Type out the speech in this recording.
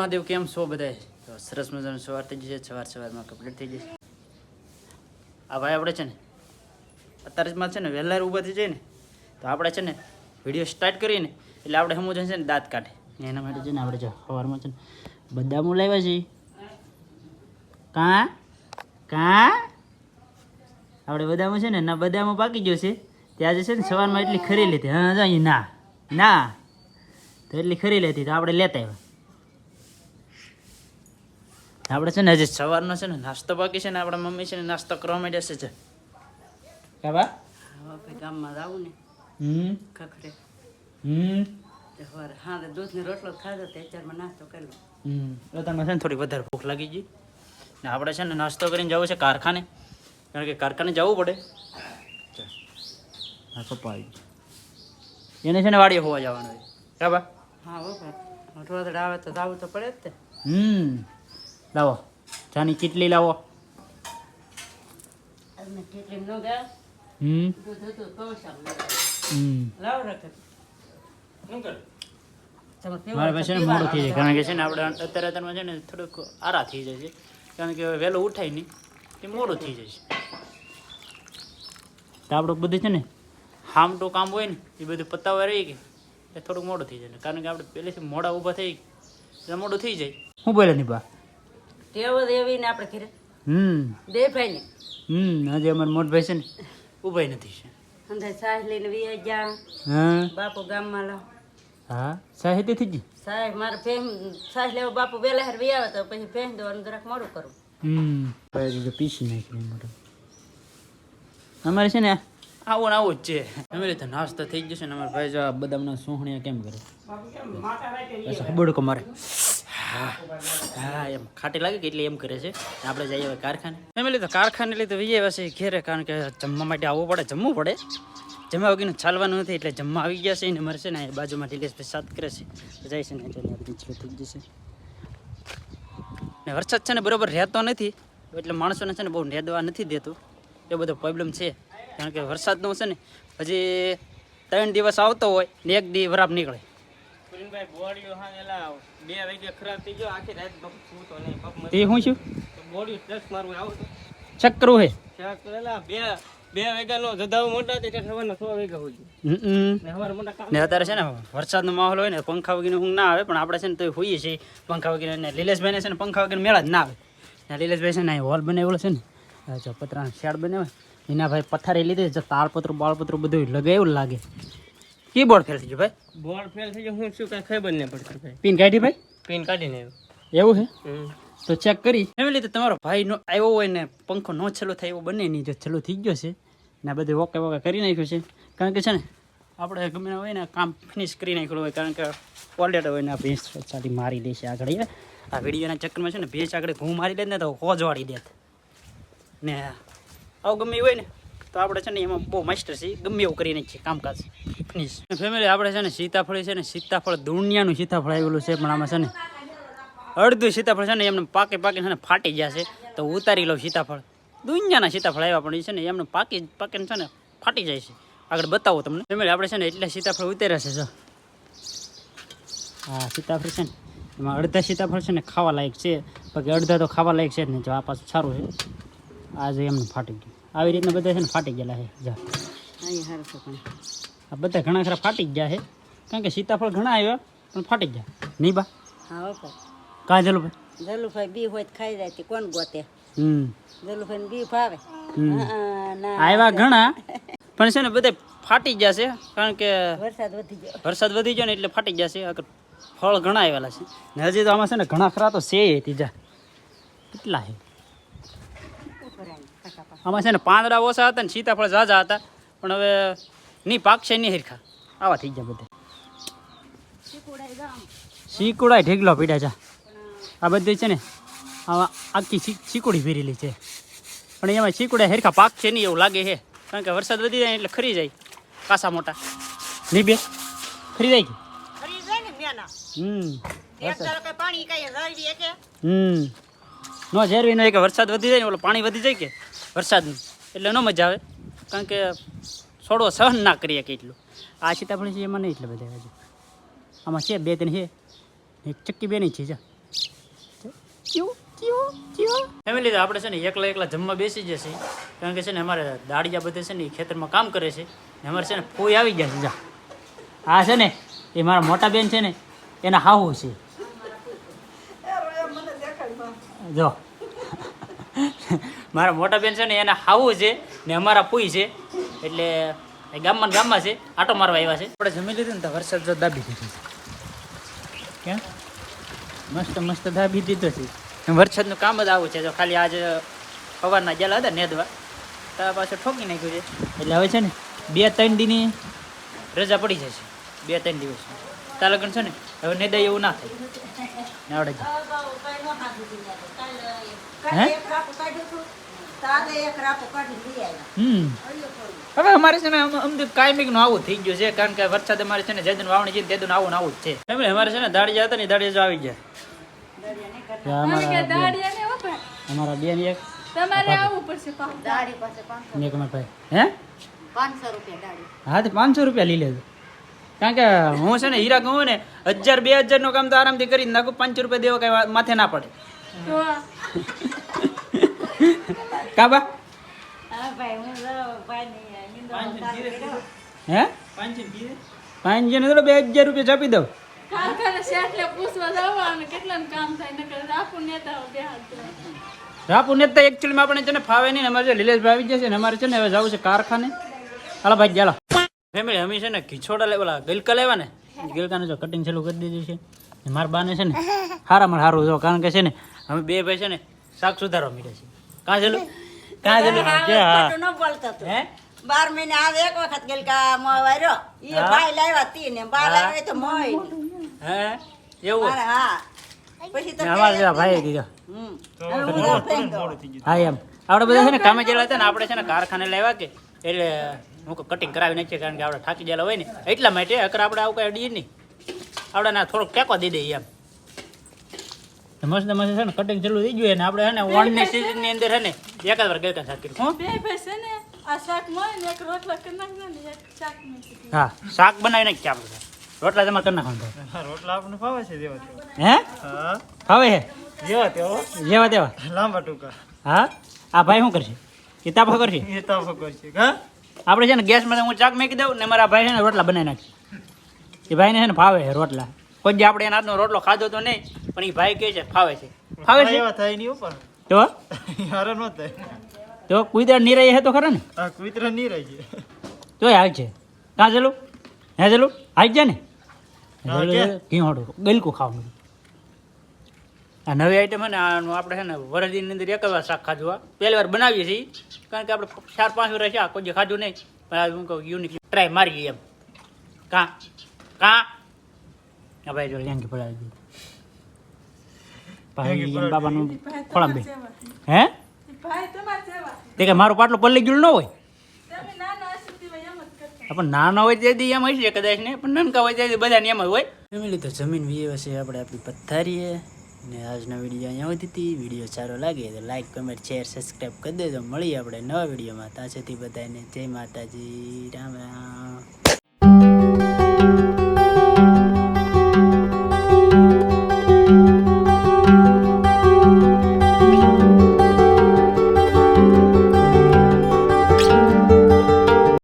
મહાદેવ, કેમ છો બધા સરસ મજાનું સવાર થઈ જશે સવાર સવારમાં કમ્પ્લીટ થઈ જશે આ ભાઈ આપણે છે ને, અત્યારે છે ને વહેલા ઊભા થઈ જાય ને, તો આપણે છે ને વીડિયો સ્ટાર્ટ કરીએ ને, એટલે આપણે સમજ છે ને દાંત કાઢે. એના માટે છે ને આપણે સવારમાં છે ને બદામો લાવ્યા છીએ. કાં? કાં? આપણે બદામો છે ને, ના, બદામો પાકી ગયો છે. ત્યાં જે છે ને સવારમાં એટલી ખરી લીધી હા ના ના, તો એટલી ખરી લેતી, તો આપણે લેતા આવ્યા. આપણે છે ને હજી સવારનો છે ને નાસ્તો બાકી છે ને આપણા મમ્મી છે ને નાસ્તો કરવા માંડ્યા છે કા બા? ભાઈ ગામમાં જાવું ને. હમ. ખખરે હમ. હા દૂધની રોટલો ખાધો તે અત્યારમાં નાસ્તો કર્યો. હમ. એટલે છે ને થોડી વધારે ભૂખ લાગી ગઈ. ને આપણે છે ને નાસ્તો કરીને જવું છે કારખાને. કારણ કે કારખાને જવું પડે. હા પપ્પા આવી. એને છે ને વાડીએ હોવા જવાનું હોય કાબા હા ભાઈ આવે તો જાવું તો પડે જ તે. હમ. લાવો. ચાની કેટલી લાવો. ગયા. હમ. મારે પીવા પાસે મોડું થઈ જાય. કારણ કે છે ને આપણે અત્યારે અત્યારમાં છે ને થોડુંક આરા થઈ જાય છે. કારણ કે વહેલો ઉઠાય નહીં. એ મોડું થઈ જાય છે. તો આપણું બધું છે ને હામટું કામ હોય ને એ બધું પતાવવા રહી કે એટલે થોડુંક મોડું થઈ જાય. કારણ કે આપણે પહેલેથી મોડા ઊભા થઈ એટલે મોડું થઈ જાય. શું બોલે નહીં બા ટેવ જ એવી ને આપણે ઘરે. હમ. દે ભાઈ ને હમ આજે અમારા મોટભાઈ છે ને. ઉભાઈ નથી છે. અંધાય સાહેબ લઈને વી જા હા. બાપુ ગામમાં લાવ. હા સાહેબ થઈ ગઈ? સાહેબ મારે ફેમ સાહેબ લેવા બાપુ વેલા હાર વી આવે તો પછી ફેમ દેવાનું જરાક મોડું કરું. હમ. પછી પીસી નાખી મોટો અમારે છે ને આવું ને આવું જ છે. અમે રીતે નાસ્તો થઈ જશે ને અમારા ભાઈ જો બધા બદામના સોહણિયા કેમ કરે? હબડકો મારે? હા. હા, એમ. ખાટી લાગે કે એટલે એમ કરે છે? આપણે જઈએ હવે કારખાને. એમ લીધો કારખાને લીધે વિજય પછી ઘેરે, કારણ કે જમવા માટે આવવું પડે, જમવું પડે. જમવા વગરનું ચાલવાનું નથી, એટલે જમવા આવી ગયા છે ને મરશે ને બાજુમાં ઢીલેશભાઈ સાથ કરે છે. તો જાય છે ને, એટલે થઈ જશે ને વરસાદ છે ને બરાબર રહેતો નથી, એટલે માણસોને છે ને બહુ નેદવા નથી દેતું. એ બધો પ્રોબ્લેમ છે. કારણ કે વરસાદનો છે ને, હજી ત્રણ દિવસ આવતો હોય ને એક દી વરાપ નીકળે. હા એલા બે વાગે ખરાબ થઈ ગયો આખી રાત બપ સૂતો નહીં બપ એ શું છું? બોડી ટચ મારવું આવું તો. ચેક હે. બે બે વાગ્યાનો જદાવ મોટા તે સવારના સો વાગ્યા હમ. ને અત્યારે છે ને વરસાદનો માહોલ હોય ને પંખા વગીને ઊંઘ ના આવે પણ આપણે છે ને તો હોઈએ છીએ. પંખા વગેરે ને લીલેશભાઈને છે ને પંખા વગેરે મેળા જ ના આવે. ને લીલેશભાઈ છે ને હોલ બનાવેલો છે ને જો પતરાનો શેડ બનાવે એના ભાઈ પથારી લીધી જો તાળપત્રો બાળપત્રો બધું લગાવ્યું લાગે. કીબોર્ડ ફેલ થઈ ગયો ભાઈ? બોર્ડ ફેલ થઈ ગયો. હું શું કાંઈ ખબર નહીં પડતી ભાઈ. પિન કાઢી ભાઈ? પિન કાઢીને આવ્યો. એવું છે? તો ચેક કરી. એવી તો તમારો ભાઈ નો આવ્યો હોય ને પંખો નો છેલ્લો થાય એવો બને નહીં જો છેલ્લો થઈ ગયો છે. ને બધે ઓકે વોકે કરી નાખ્યું છે. કારણ કે છે ને આપણે ગમે હોય ને કામ ફિનિશ કરી નાખેલું હોય કારણ કે ઓલરેડ હોય ને આ ભેંસ ચાલી મારી દેશે આગળ આ વિડીયોના ચક્કરમાં છે ને ભેંસ આગળ ઘૂં મારી દે ને તો હોજ વાળી દેત. ને આવું ગમે હોય ને તો આપણે છે ને એમાં બહુ માસ્ટર છે ગમે એવું કરીને છે કામકાજ ફિનિશ ફેમિલી આપણે છે ને સીતાફળ છે ને સીતાફળ દુનિયાનું સીતાફળ આવેલું છે પણ આમાં છે ને અડધું સીતાફળ છે ને એમને પાકે પાકે છે ને ફાટી છે તો ઉતારી લઉં સીતાફળ દુનિયાના સીતાફળ આવ્યા પણ એ છે ને એમને પાકી પાકીને છે ને ફાટી જાય છે આગળ બતાવો તમને ફેમિલી આપણે છે ને એટલે સીતાફળ ઉતાર્યા છે જો હા સીતાફળ છે ને એમાં અડધા સીતાફળ છે ને ખાવા લાયક છે બાકી અડધા તો ખાવા લાયક છે જ ને જો આ પાછું સારું છે આજે એમને ફાટી ગયું આવી રીતના બધા છે ને ફાટી ગયેલા છે. જા. આ બધા ઘણા ખરા ફાટી જ ગયા છે. કારણ કે સીતાફળ ઘણા આવ્યા પણ ફાટી ગયા. નહીં બા? હા કાં ચાલો ભાઈ જલુભાઈ? બી હોય તો ખાઈ જાય તે કોણ ગોતે? હમ. જલુભાઈ બી ફાવે આવ્યા ઘણા પણ છે ને બધે ફાટી ગયા છે કારણ કે વરસાદ વધી ગયો. વરસાદ વધી ગયો ને એટલે ફાટી ગયા છે. ફળ ઘણા આવેલા છે. ને હજી તો આમાં છે ને ઘણા ખરા તો છે ત્રીજા કેટલા છે ઉપર આવીને કાકા પાસે. આમાં છે ને પાંદડા ઓછા હતા ને સીતાફળ ઝાઝા હતા. પણ હવે નહીં પાકશે નહીં હરખા. આવા થઈ ગયા બધે. શીકુડાય ઢેગલો પીડ્યા છે. આ બધી છે ને આવા આખી શીકુડી ભરેલી છે. પણ એમાં શીકુડા હરખા પાક છે નહીં એવું લાગે છે. કારણ કે વરસાદ વધી જાય એટલે ખરી જાય. કાસા મોટા. નહીં બે ખરી જાય કે? હમ. હમ. નો ઝેરવી, નો કે વરસાદ વધી જાય ને ઓલો પાણી વધી જાય કે વરસાદનું. એટલે ન મજા આવે. કારણ કે છોડવો સહન ના કરીએ કે એટલું આ સીતાફળી છે, એમાં નહીં એટલે બધા હજુ. આમાં છે, બે ત્રણ છે. એક ચક્કી બે નહીં છે, જા. ફેમિલી, તો આપણે છે ને એકલા એકલા જમવા બેસી જશે કારણ કે છે ને અમારે દાડિયા બધે છે ને એ ખેતરમાં કામ કરે છે. ને અમારે છે ને ફોઈ આવી ગયા છે, જા. આ છે ને, એ મારા મોટા બેન છે ને, એના હાહુ છે. જો. મારા મોટા બેન છે ને એના હાવું છે ને અમારા પુઈ છે. એટલે ગામમાં ગામમાં છે. આટો મારવા આવ્યા છે. આપણે જમી લીધું ને તો વરસાદ જો દાબી દીધો છે. ક્યાં મસ્ત મસ્ત દાબી દીધો છે. વરસાદનું કામ જ આવું છે. જો ખાલી આજે સવારના ગયેલા હતા નેદવા. તો પાછું ઠોકી નાખ્યું છે. એટલે હવે છે ને બે ત્રણ દીની રજા પડી જશે. બે ત્રણ દિવસ તારા લગ્ન છે ને હવે નેદાય એવું ના થાય. ને આવડે હમ. હવે અમારે છે ને અમ- અમદે કાયમિકનું આવું થઈ ગયું છે કારણ કે વરસાદ અમારે છે ને જેદન વાવણી છે તેદન આવું ને આવું જ છે. અમારે છે ને દાડિયા હતા ને દાડિયા આવી જાય અમારા બેન અમારા એક. તમારે આવવું પડશે. પાસે ભાઈ. હે? પાંચસો રૂપિયા હા તો રૂપિયા લઈ લેજો. કારણ કે હું છે ને હીરા કહું ને હજાર બે હજારનું કામ તો આરામથી કરી નાખું પાંચસો રૂપિયા દેવા કઈ માથે ના પડે. કાબા હા ભાઈ ભાઈ પાંચ જણ તો બે હજાર રૂપિયા છાપી દઉં. રાપુ નેતા એકચ્યુઅલી આપણે છે ને ફાવે નહીં અમારે છે લીલેશભાઈ આવી જશે ને અમારે છે ને હવે જવું છે કારખાને. હાલો ભાઈ ચાલો. ફેમિલી અમે છે ને ખીચોડા લેવા ગલકા લેવા ને? ગલકાને જો કટિંગ ચાલુ કરી દીધું છે. મારા બાને છે ને હારામાં સારું જો કારણ કે છે ને અમે બે ભાઈ છે ને શાક સુધારવા મીડે છે કાં ચાલુ કાં ચાલુ કે હા. બાર મહિને આવે એક વખત ગેલકા મોવાર્યો ઈ ભાઈ લાવ્યા તી ને બાર લાવ્યા તો મોય. હે? એવું? હા. પછી તો ભાઈ દીધો. હા એમ. આપણે બધા છે ને કામે ગયેલા હતા ને આપણે છે ને કારખાને લેવા કે એટલે હું કટિંગ કરાવી નાખીએ કારણ કે આપણે થાકી ગયેલા હોય ને એટલા માટે અકર આપણે આવું કાંઈ અડીએ નહીં. આપણે ના થોડોક ટેકો દઈ દઈએ એમ. મસ્ત મસ્ત છે ને કટિંગ ચાલુ થઈ ગયું ને આપણે ને સિઝનની અંદર ને એકાદ વાર ગલકા શાક કર્યું હું? બે ભાઈ છે ને આ શાક મળે ને એક રોટલો કરી નાખજો ને એક શાક હા શાક બનાવી નાખીએ આપણે. રોટલા તમારે કરી નાખવાનું. રોટલા આપણને ફાવે છે દેવા હે? હા. હવે હે જેવા તેવો. જેવા તેવા. લાંબા ટૂંકા. હા? આ ભાઈ શું કરશે? કિતાબ કરશે? એ કરશે. હા? આપણે છે ને ગેસમાં હું ચાક મેકી દઉં ને મારા ભાઈ છે ને રોટલા બનાવી નાખી. એ ભાઈને છે ને ફાવે છે રોટલા. કોઈ જે આપણે એના હાથનો રોટલો ખાધો તો નહીં પણ એ ભાઈ કહે છે ફાવે છે. ફાવે છે? થાય નહીં ઉપર તો? હારો ન થાય. તો કુદર નિરાય હે તો ખરા ને? હા કુતરા નહીં રહી છે. તો હાલ છે. કાં ચલું હે ચલું આવી છે ને? કે? ઘી હોડું. ગલકું ખાવાનું. આ નવી આઈટમ છે ને આનું આપણે છે ને વરદીની અંદર એક વાર શાક ખાધું આ પહેલી વાર બનાવીએ છીએ કારણ કે આપણે ચાર પાંચ વર્ષ આ કોઈ ખાધું નહીં. પણ આ હું કહું યુનિક ટ્રાય મારીએ એમ. કાં કાં? આ ભાઈ જો લેંગી પડાવી દીધું ભાઈ એમ બાબાનું ખોળામ બે હે? તે કે મારું પાટલું પલ્લી ગયું ન હોય? પણ નાના હશો તેવા એમ જ કરતા. પણ નાના હોય છે એમ હશે કદાચ ને. પણ નાનકા હોય તેથી બધાને એમ હોય. ફેમિલી તો જમીન વીએ છે આપણે આપણી પથારીએ ને આજનો વીડિયો અહીંયા હતી. વીડિયો સારો લાગે તો લાઈક કમેન્ટ શેર સબસ્ક્રાઈબ કરી દેજો. મળીએ આપણે નવા વિડીયોમાં. ત્યાં સુધી બધાને જય માતાજી. રામ રામ.